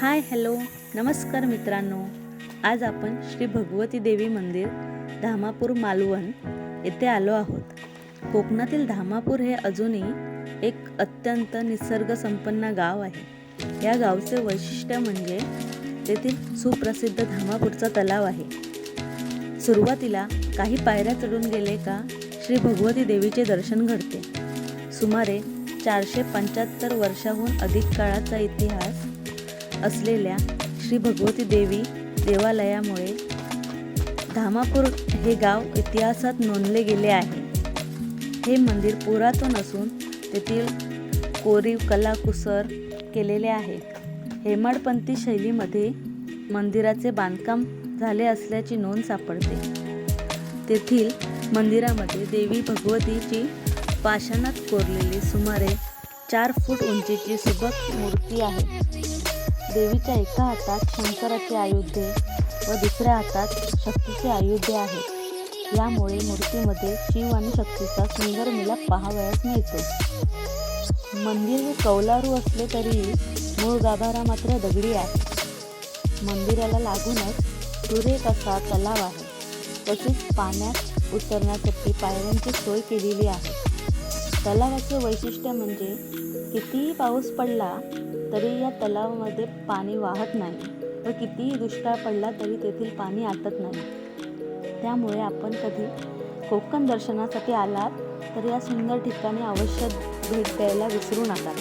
Hi hello. नमस्कार मित्रांनो. आज आपण श्री भगवती देवी मंदिर धामापूर मालवण येथे आलो आहोत. कोकणातील धामापूर हे अजूनही एक अत्यंत निसर्गसंपन्न गाव आहे. या गावचे वैशिष्ट्य म्हणजे तेथील सुप्रसिद्ध धामापूरचा तलाव आहे. सुरुवातीला काही पायऱ्या चढून गेले का श्री भगवती देवीचे दर्शन घडते. सुमारे चारशे पंच्याहत्तर वर्षाहून अधिक काळाचा इतिहास असलेल्या श्री भगवती देवी देवालयामुळे धामापूर हे गाव इतिहासात नोंदले गेले आहे. हे मंदिर पुरातन असून तेथील कोरीव कलाकुसर केलेले आहे. हेमाडपंथी शैलीमध्ये मंदिराचे बांधकाम झाले असल्याची नोंद सापडते. तेथील मंदिरामध्ये देवी भगवतीची पाषाणात कोरलेली सुमारे चार फूट उंचीची सुबक मूर्ती आहे. देवीच्या एका हातात शंकराचे आयुध्य व दुसऱ्या हातात शक्तीचे आयुध्य आहे. यामुळे मूर्तीमध्ये शिव आणि शक्तीचा सुंदर मिलाप पाहावयास मिळतो. मंदिर हे कौलारू असले तरी मूळ गाभारा मात्र दगडी आहे. मंदिराला लागूनच सुरेख असा तलाव आहे. तसेच पाण्यात उतरण्यासाठी पायऱ्यांची सोय केलेली आहे. तलावाचं वैशिष्ट्य म्हणजे कितीही पाऊस पडला तरी या तलावामध्ये पाणी वाहत नाही व कितीही दुष्काळ पडला तरी तेथील पाणी आटत नाही. त्यामुळे आपण कधी कोकण दर्शनासाठी आलात तर या सुंदर ठिकाणी अवश्य भेट द्यायला विसरू नका.